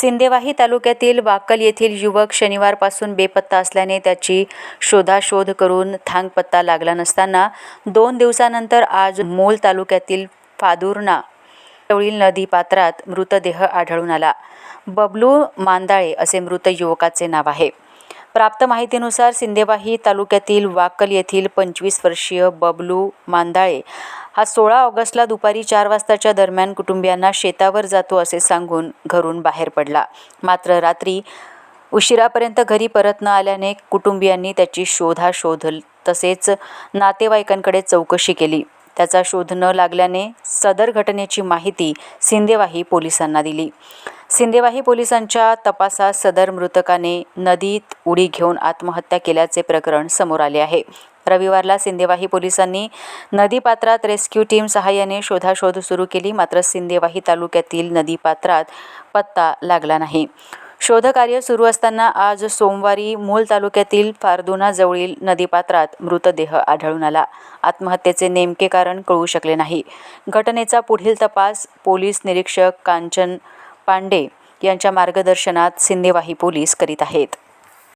सिंदेवाही तालुक्यातील वाकल येथील युवक शनिवारपासून बेपत्ता असल्याने त्याची शोधाशोध करून थांगपत्ता लागला नसताना दोन दिवसानंतर आज मूल तालुक्यातील फादुर्णा नदी नदीपात्रात मृतदेह आढळून आला. बबलू मांदाळे असे मृत युवकाचे नाव आहे. प्राप्त माहितीनुसार सिंदेवाही तालुक्यातील वाकल येथील पंचवीस वर्षीय बबलू मांदाळे हा सोळा ऑगस्टला दुपारी चार वाजताच्या दरम्यान कुटुंबियांना शेतावर जातो असे सांगून घरून बाहेर पडला. मात्र रात्री उशिरापर्यंत घरी परत न आल्याने कुटुंबियांनी त्याची शोधाशोध तसेच नातेवाईकांकडे चौकशी केली. त्याचा शोध न लागल्याने सदर घटनेची माहिती सिंदेवाही पोलिसांना दिली. सिंदेवाही पोलिसांच्या तपासात सदर मृतकाने नदीत उडी घेऊन आत्महत्या केल्याचे प्रकरण समोर आले आहे. रविवारला सिंदेवाही पोलिसांनी नदीपात्रात रेस्क्यू टीम सहाय्याने शोधाशोध सुरू केली मात्र सिंदेवाही तालुक्यातील नदीपात्रात पत्ता लागला नाही. शोधकार्य सुरू असताना आज सोमवारी मूल तालुक्यातील फारदुनाजवळील नदीपात्रात मृतदेह आढळून आला. आत्महत्येचे नेमके कारण कळू शकले नाही. घटनेचा पुढील तपास पोलीस निरीक्षक कांचन पांडे यांच्या मार्गदर्शनात सिंदेवाही पोलीस करीत आहेत.